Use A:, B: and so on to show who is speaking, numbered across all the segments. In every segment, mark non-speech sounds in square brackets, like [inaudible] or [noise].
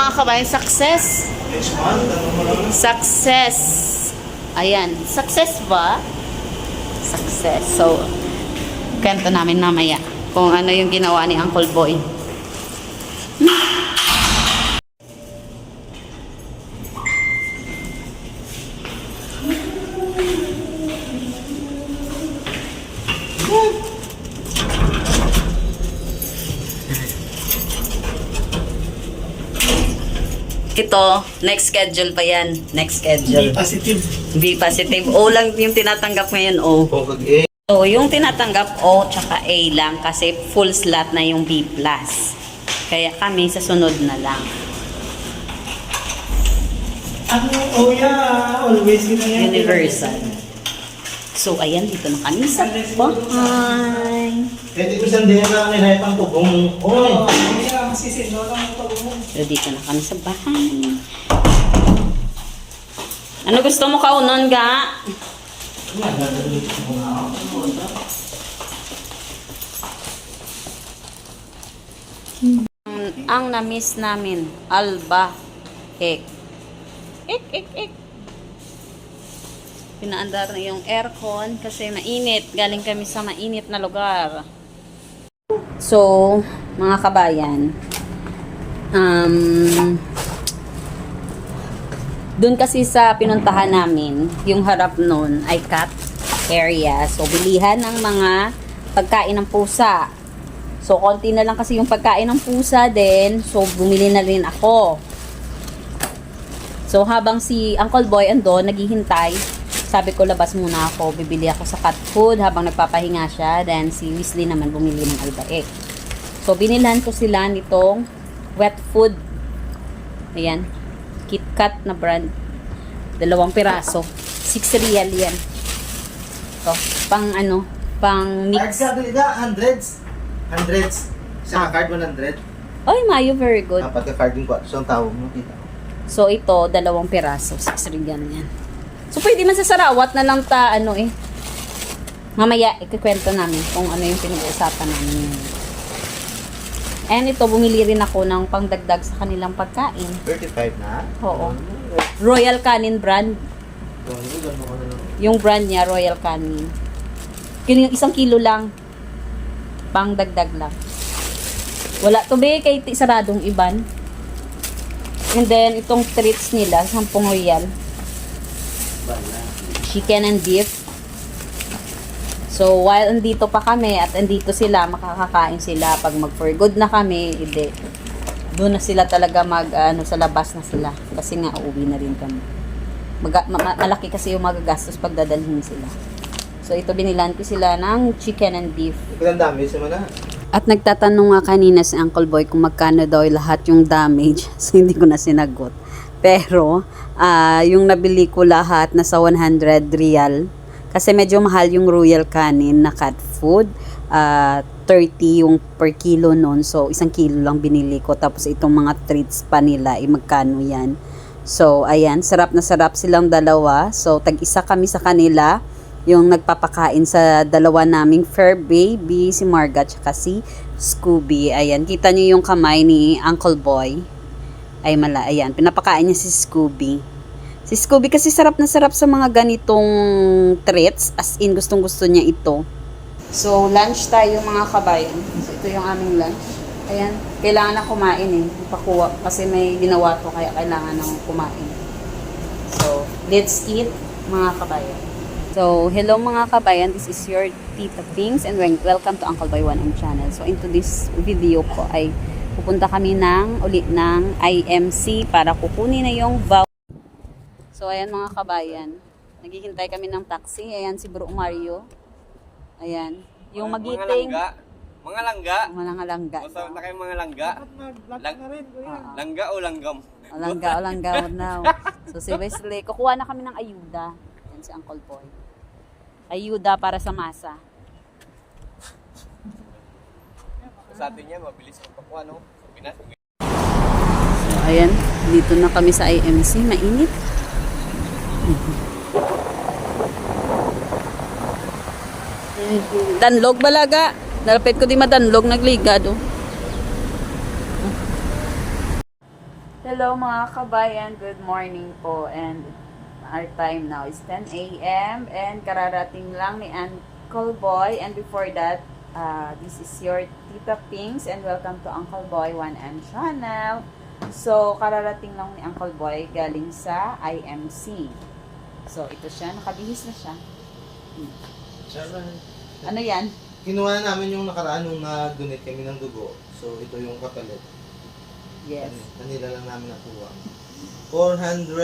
A: Mga kabayan, success. Success. Ayan. Success ba? Success. So, kwento namin mamaya kung ano yung ginawa ni Uncle Boy. Ito, next schedule pa yan. Next schedule.
B: positive.
A: B positive. O lang yung tinatanggap ngayon, O.
B: O, kag-A.
A: So, yung tinatanggap O tsaka A lang kasi full slot na yung B+. Kaya kami sa sunod na lang.
B: Ano, oh yeah, always yun na yan.
A: Universal. So, ayan, dito na kami sa bahay.
B: Pwede ko siyang din na nilahipang tugong. Oy!
A: So, dito na kami sa bahay. Ano gusto mo kaunon, ga? Ang- Ang na-miss namin, Alba Ek. Ek, ek, ek. Pinaandar na yung aircon kasi mainit. Galing kami sa mainit na lugar. So, mga kabayan, um, doon kasi sa pinuntahan namin, yung harap nun ay cat area. So, bilihan ng mga pagkain ng pusa. So, konti na lang kasi yung pagkain ng pusa din. So, bumili na rin ako. So, habang si Uncle Boy andon, naghihintay, sabi ko, labas muna ako. Bibili ako sa cat food habang nagpapahinga siya. Then, si Weasley naman bumili ng albaek. So, binilhan ko sila nitong wet food. Ayan. KitKat na brand. Dalawang piraso. 6 real yan. To, pang ano, pang mix.
B: Bilida, hundreds. Hundreds. Sa card 100.
A: Oy, Mayo, very good.
B: Dapat ka card 4. So, ang tawag mo, kita.
A: So, ito, dalawang piraso. 6 real yan. So, pwede man sa sarawat na lang ta, ano eh. Mamaya, ikikwento namin kung ano yung pinag-uusapan namin. And ito, bumili rin ako ng pangdagdag sa kanilang pagkain.
B: 35 na?
A: Oo. Royal Canin brand. Yung brand niya, Royal Canin. Kilo yung isang kilo lang. Pang dagdag lang. Wala to be, kay saradong iban. And then, itong treats nila, 10 royal. Chicken and beef. So, while andito pa kami at andito sila, makakakain sila. Pag mag for good na kami, hindi. Doon na sila talaga mag, ano, sa labas na sila. Kasi nga, uuwi na rin kami. Maga, ma- ma- malaki kasi yung magagastos pag dadalhin sila. So, ito binilan ko sila ng chicken and beef.
B: Ilang dami sa mana?
A: At nagtatanong nga kanina si Uncle Boy kung magkano daw lahat yung damage. [laughs] So, hindi ko na sinagot. Pero, ah, yung nabili ko lahat nasa 100 real. Kasi medyo mahal yung Royal Canin na cat food. Ah, 30 yung per kilo nun. So, isang kilo lang binili ko. Tapos, itong mga treats pa nila, eh, magkano yan. So, ayan, sarap na sarap silang dalawa. So, tag-isa kami sa kanila yung nagpapakain sa dalawa naming fur baby, si Marga at si Scooby. Ayan, kita niyo yung kamay ni Uncle Boy. Ay mala, ayan, pinapakain niya si Scooby. Si Scooby kasi sarap na sarap sa mga ganitong treats. As in, gustong gusto niya ito. So, lunch tayo mga kabayan. So, ito yung aming lunch. Ayan, kailangan na kumain eh. Pakuha, kasi may ginawa to, kaya kailangan na kumain. So, let's eat mga kabayan. So, hello mga kabayan, this is your Tita Things and wel- welcome to Uncle Boy 1M channel. So, into this video ko ay pupunta kami ng ulit ng IMC para kukunin na yung voucher. So, ayan mga kabayan, naghihintay kami ng taxi. Ayan si Bro Mario. Ayan. Yung
C: Mga-
A: magiting.
C: Mga langga. Mga langga.
A: Mga langga.
C: Basta na kayo mga langga. Lang,
A: Oo.
C: langga o langgam?
A: O, langga o langga o now. So si Wesley, kukuha na kami ng ayuda. Yan si Uncle Boy. Ayuda para sa masa.
C: Sa atin yan, mabilis magpakuha, no? Sa Pinas,
A: So ayan, dito na kami sa IMC. Mainit. Danlog balaga. Nalapit ko di madanlog, nagligado. hello mga kabayan. Good morning po. And our time now is 10 a.m. And kararating lang ni Uncle Boy. And before that, uh, this is your Tita Pinks. And welcome to Uncle Boy 1M channel. So, kararating lang ni Uncle Boy galing sa IMC. So, ito siya. Nakabihis na siya.
B: Siyempre,
A: Ano yan?
B: kinuha na namin yung nakaraan yung nag-donate kami ng dugo. So, ito yung kapalit.
A: Yes.
B: Kanila lang namin nakuha. 400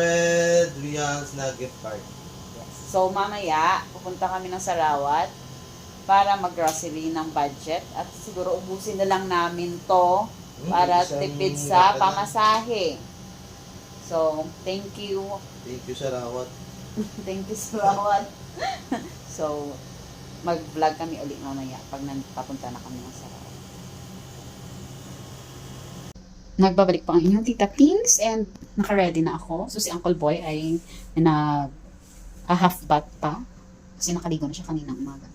B: reals na gift card.
A: So, mamaya, pupunta kami ng Sarawat para mag-grocery ng budget at siguro ubusin na lang namin to
B: Hmm,
A: para tipid sa pamasahe. So, thank you.
B: Thank you sa rawat.
A: Thank you, Sarawat. [laughs] so, mag-vlog kami ulit mamaya pag papunta na kami ng Sarawat. Nagbabalik pa ang inyong tita Pinks and naka-ready na ako. So, si Uncle Boy ay nag half bath pa kasi nakaligo na siya kaninang umaga.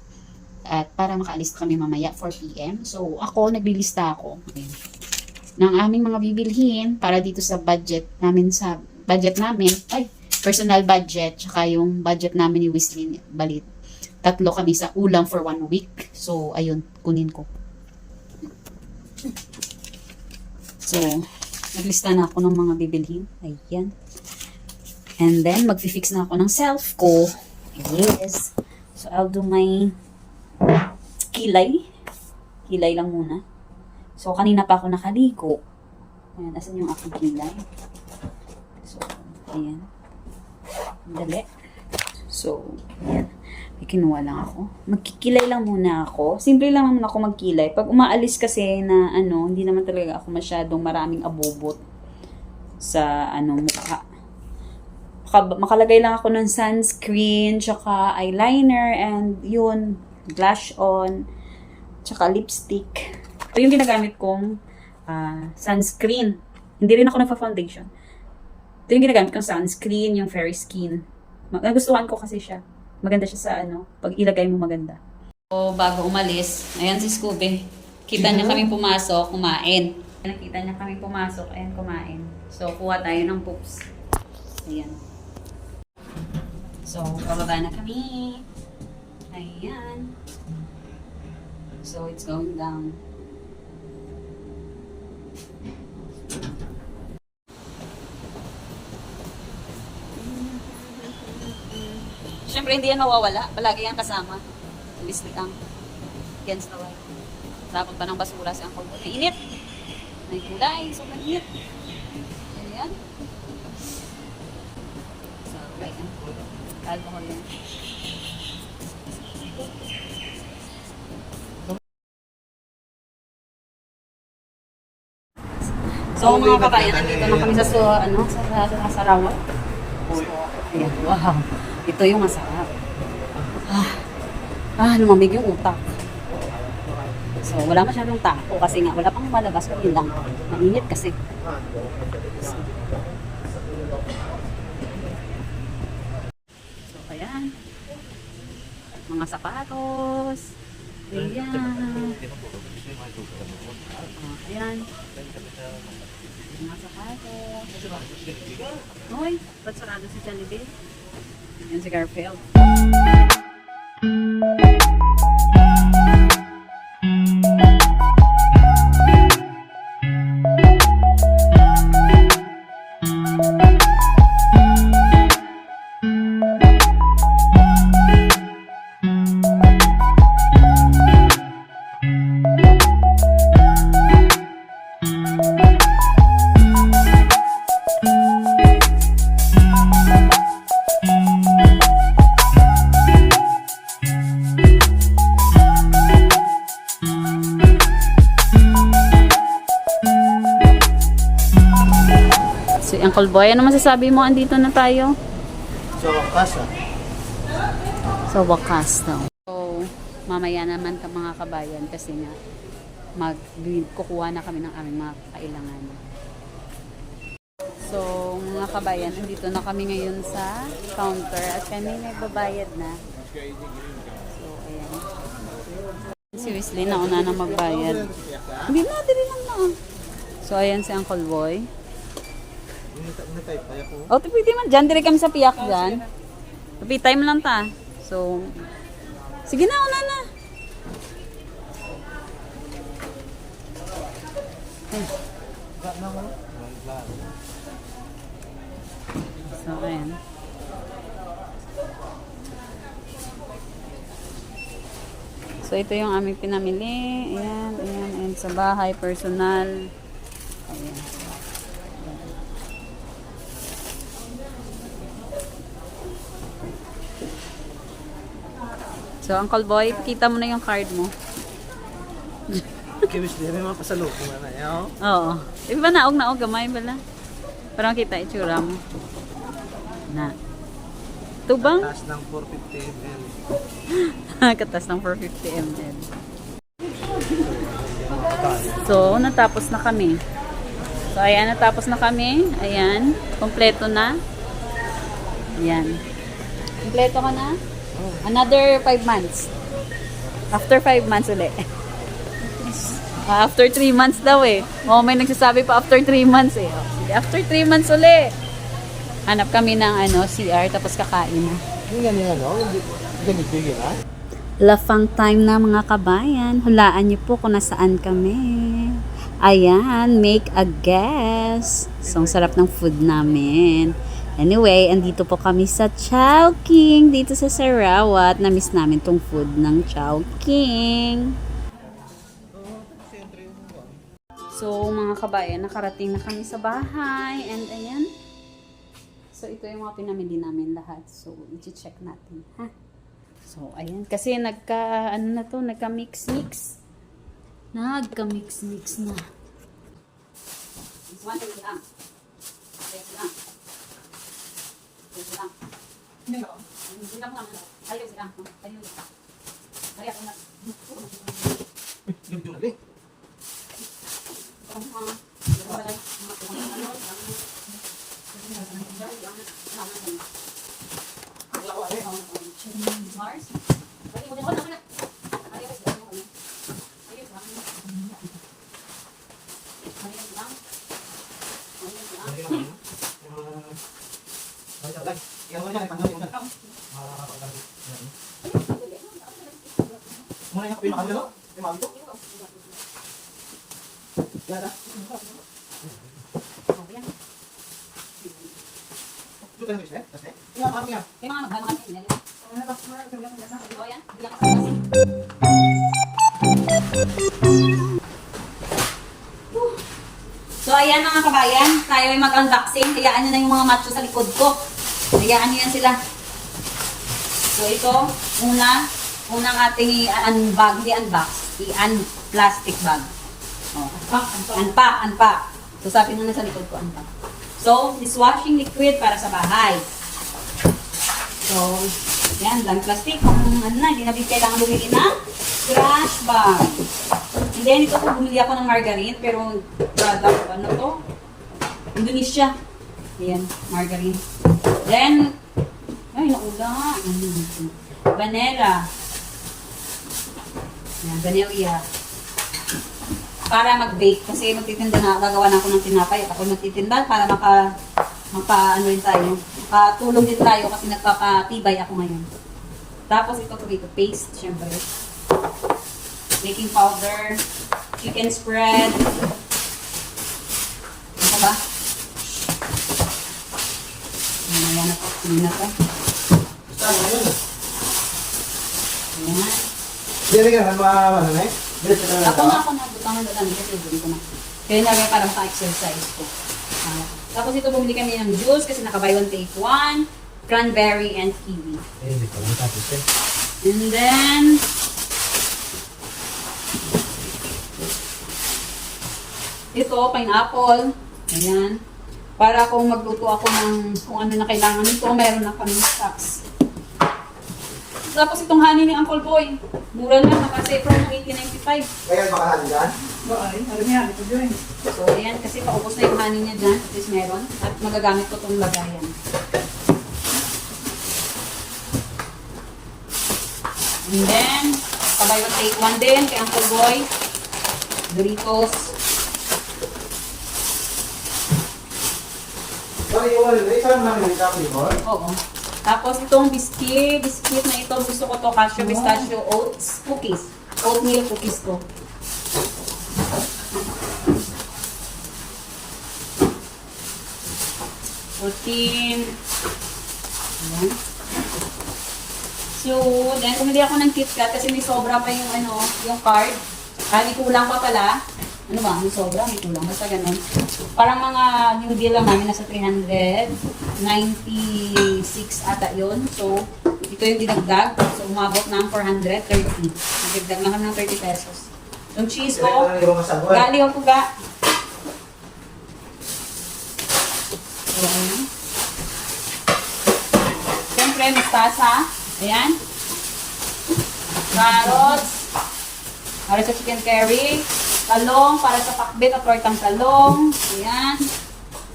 A: At para makaalis kami mamaya 4 p.m. So, ako, naglilista ako. Ayan. Ng aming mga bibilhin para dito sa budget namin sa budget namin. Ay, personal budget. Tsaka yung budget namin ni Wislin. Balit. Tatlo kami sa ulam for one week. So, ayun, kunin ko. So, naglista na ako ng mga bibilhin. Ayan. And then, mag-fix na ako ng self ko. Yes. So, I'll do my kilay. Kilay lang muna. So, kanina pa ako nakaligo. Ayan, nasan yung aking kilay? So, ayan. Dali. So, ayan. May kinuha lang ako. Magkikilay lang muna ako. Simple lang naman ako magkilay. Pag umaalis kasi na ano, hindi naman talaga ako masyadong maraming abubot sa ano mukha. Maka- makalagay lang ako ng sunscreen, tsaka eyeliner, and yun, blush on, tsaka lipstick. Ito yung ginagamit kong ah, sunscreen. Hindi rin ako nagpa-foundation. Ito yung ginagamit kong sunscreen, yung Fairy Skin. Nagustuhan ko kasi siya. Maganda siya sa ano, pag ilagay mo maganda. So, bago umalis, ayan si Scooby. Kita niya kami pumasok, kumain. Nakita niya kami pumasok, ayan kumain. So, kuha tayo ng poops. Ayan. So, bababa na kami. Ayan. So, it's going down. Siyempre, hindi yan mawawala. Palagi yan kasama. Listik ang against the wall. Tapon pa ng basura Uncle Boy. Mainit! May kulay. Sobrang init. Ayan. So, right yan. Alcohol yan. So, mga kabayan, nandito na kami sa, so, ano, sa, sa, sa Sarawak. So, ayan, wow. Ito yung masarap. Ah, ah, lumamig yung utak. So, wala masyadong tao kasi nga, wala pang malabas ko yun lang. Mainit kasi. So, ayan. Mga sapatos. Ayan. Ah, ayan. Mga sapatos. Hoy, ba't sarado si Jollibee? Yan si Garfield. Si Uncle Boy, ano masasabi mo? Andito na tayo.
B: So, kasa.
A: Sa wakas daw. So, mamaya naman ka mga kabayan kasi nga mag kukuha na kami ng aming mga kailangan. So, mga kabayan, andito na kami ngayon sa counter at kami nagbabayad na. So, ayan. Si Wesley na una na magbayad. Hindi na, dili lang na. So, ayan si Uncle Boy. O, oh, pwede man. Diyan, dire kami sa piyak dyan. Tapi time lang ta. So, sige na, una na. So, ayan. So, ito yung aming pinamili. Ayan, ayan, ayan. Sa bahay, personal. Ayan. So, Uncle Boy, pakita mo na yung card mo.
B: Kiwis din may mga pasalubong na na yaw.
A: Oo. Iba na, og na og, gamay bala. Para makita itsura mo. Na. Tubang?
B: Taas ng 450 ml.
A: Katas ng 450 ml. [laughs] So, natapos na kami. So, ayan, natapos na kami. Ayan, kompleto na. Ayan. Kompleto ka na? Another 5 months. After 5 months ulit. Ah, after 3 months daw eh. Oh, may nagsasabi pa after 3 months eh. Oh, sige, after 3 months ulit. Hanap kami ng ano, CR tapos kakain.
B: Hindi ganyan ano? Yun ha?
A: Lafang time na mga kabayan. Hulaan niyo po kung nasaan kami. Ayan, make a guess. So, ang sarap ng food namin. Anyway, andito po kami sa Chowking, dito sa Sarawat. Na-miss namin tong food ng Chowking. So, mga kabayan, nakarating na kami sa bahay. And ayan. So, ito yung mga pinamili namin lahat. So, i-check natin, ha? So, ayan. Kasi nagka, ano na to, nagka-mix-mix. Nagka-mix-mix na. One, ito lang. Ito lang. Ito lang. Ito lang naman. Ayaw sila. Ayaw sila. Ayaw sila.
B: Yung tuloy.
A: Mars?
B: Muna yung kapin makagano? Yung mami ko? Yara? Ito tayo guys eh? Tas eh? Yung mga kami nga.
A: So, ayan mga kabayan. Tayo ay mag-unboxing. Hayaan nyo na yung mga macho sa likod ko. Hayaan nyo yan sila. So, ito, una, unang ating i-unbag, hindi unbox, i-un-plastic bag. Oh. Unpack, unpack. So, sabi na sa likod ko, unpack. So, dishwashing liquid para sa bahay. So, yan, lang plastic. Kung ano na, hindi na kailangan bumili na trash bag. And then, ito po, bumili ako ng margarine, pero product, ano to? Indonesia. Ayan, margarine. Then, ay, ito? Vanilla. Ayan, vanilla. Para mag-bake. Kasi magtitinda na, gagawa na ako ng tinapay. Ako magtitinda para maka, maka, ano rin tayo. Makatulong din tayo kasi nagpapatibay ako ngayon. Tapos ito tomato paste, syempre. Baking powder, chicken spread. Ano ba? Ayan na po. Hindi na
B: nga yun?
A: Ayan.
B: Hindi ka na ano na eh?
A: Ako na ako na. Butang na dami kasi ko na. Kaya nagay para maka-exercise ko. Ah, tapos ito bumili kami ng juice kasi naka-buy one take one. Cranberry and kiwi.
B: Eh, hindi pa lang tapos eh.
A: And then, ito, pineapple. Ayan. Para kung magluto ako ng kung ano na kailangan nito, meron na kami stocks. Tapos itong honey ni Uncle Boy. Mura lang, kasi from 1895.
B: Kaya dyan?
A: So, ayan, kasi paubos na yung honey niya dyan. At least meron. At magagamit ko itong lagayan. And then, kabay take one din kay Uncle Boy. Doritos.
B: Yung ano, isang namin yung copy mo.
A: Oo. Tapos itong biscuit, biscuit na ito, gusto ko to cashew pistachio oats cookies. Oatmeal cookies to. Fourteen. Ayan. So, then bumili ako ng KitKat kasi may sobra pa yung ano, yung card. Ah, may kulang pa pala. Ano ba? May sobra, may kulang. Basta ganun. Parang mga new deal lang namin nasa 396 ata yun. So, ito yung dinagdag. So, umabot ng 430. Nagdagdag na kami ng 30 pesos. Yung cheese ko, gali ako ga. So, ayan. Mustasa. Ayan. Carrots. Para sa chicken curry. Talong para sa pakbit at tortang talong. Ayan.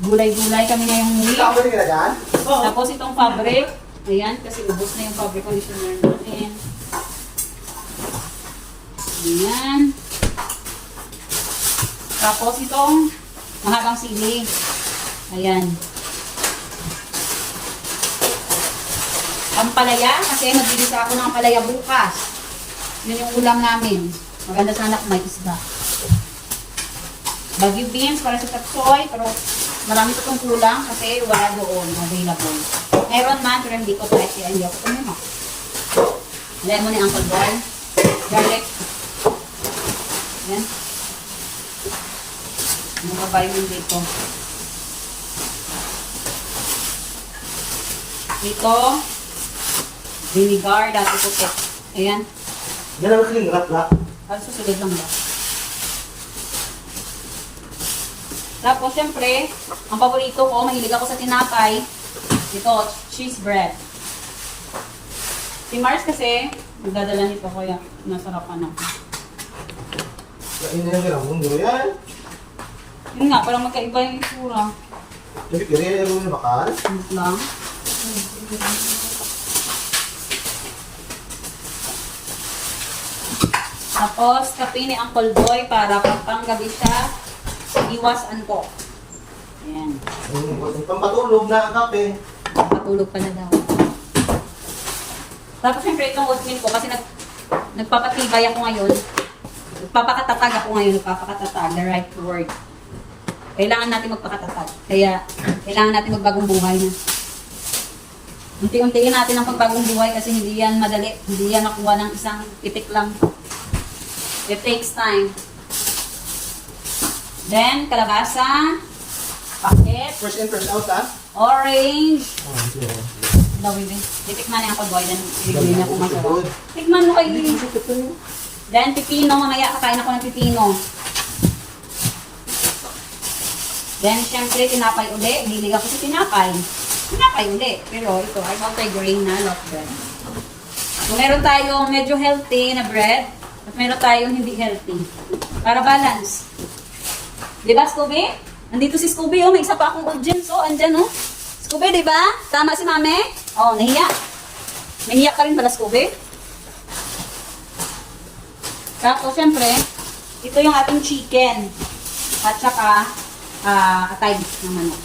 A: Gulay-gulay kami ngayong week. Tapos itong fabric. Ayan, kasi ubos na yung fabric conditioner natin. Ayan. Tapos itong mahabang sili. Ayan. Ang palaya, kasi magbibisa ako ng palaya bukas. Yun yung ulam namin. Maganda sana kung may isda. Bagyo beans para sa tapsoy, pero marami pa itong kulang kasi wala doon available. Meron man, pero hindi ko try kaya hindi ako tumima. Lemon ni Uncle Boy. Garlic. Yan. Ano ka ba yung dito? Ito, vinegar, dati puti. Ayan.
B: Yan ang clean wrap na.
A: Ang susunod lang ba? Tapos, syempre, ang paborito ko, mahilig ako sa tinapay. Ito, cheese bread. Si Mars kasi, nagdadala nito kaya nasarapan ako.
B: Yun yung ginang mundo yan.
A: Yun nga, parang magkaiba yung itsura.
B: Sabi, kaya yung bakal.
A: Wait lang. Tapos, kape ni Uncle Boy para panggabi siya. Iwas antok. Ayan.
B: Pampatulog na kape.
A: Patulog pa na daw. Tapos syempre itong oatmeal ko kasi nag, nagpapatibay ako ngayon. Nagpapakatatag ako ngayon, nagpapakatatag, the right word. Kailangan natin magpakatatag. Kaya kailangan natin magbagong buhay na. Unti-untiin natin ang pagbagong buhay kasi hindi yan madali. Hindi yan nakuha ng isang titik lang. It takes time. Then, kalabasa, paket,
B: First in, first out, ha?
A: orange,
B: Oh, sige.
A: daw bibig. Titikman niya ako boy, then bibigyan niya kung masarap. Tikman mo kay Then pipino, mamaya kakain ako ng pipino. Then syempre tinapay uli, hilig ako sa tinapay. Tinapay uli, pero ito ay multi-grain na loaf bread. So meron tayong medyo healthy na bread, at meron tayong hindi healthy. Para balance. Di ba, Scooby? Nandito si Scooby, oh. May isa pa akong audience, oh. Andyan, oh. Scooby, di ba? Tama si Mame? Oh, nahiya. Nahiya ka rin pala, Scooby? Tapos, syempre, ito yung ating chicken. At saka, ah, atay ng manok.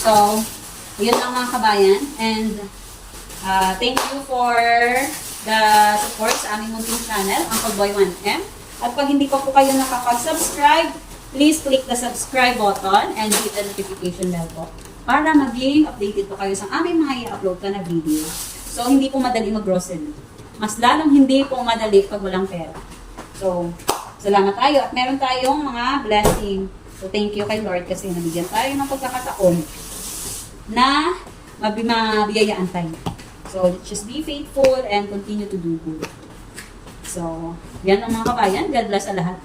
A: So, yun lang mga kabayan. And, ah, thank you for the support sa aming munting channel, Uncle Boy 1M. At pag hindi pa po kayo nakapag-subscribe, please click the subscribe button and hit the notification bell po para maging updated po kayo sa aming mga i-upload pa na video. So, hindi po madali mag-grocery. Mas lalong hindi po madali pag walang pera. So, salamat tayo at meron tayong mga blessing. So, thank you kay Lord kasi nabigyan tayo ng pagkakataon na mabi mabiyayaan tayo. So, just be faithful and continue to do good. So, yan ang mga kabayan. God bless sa lahat.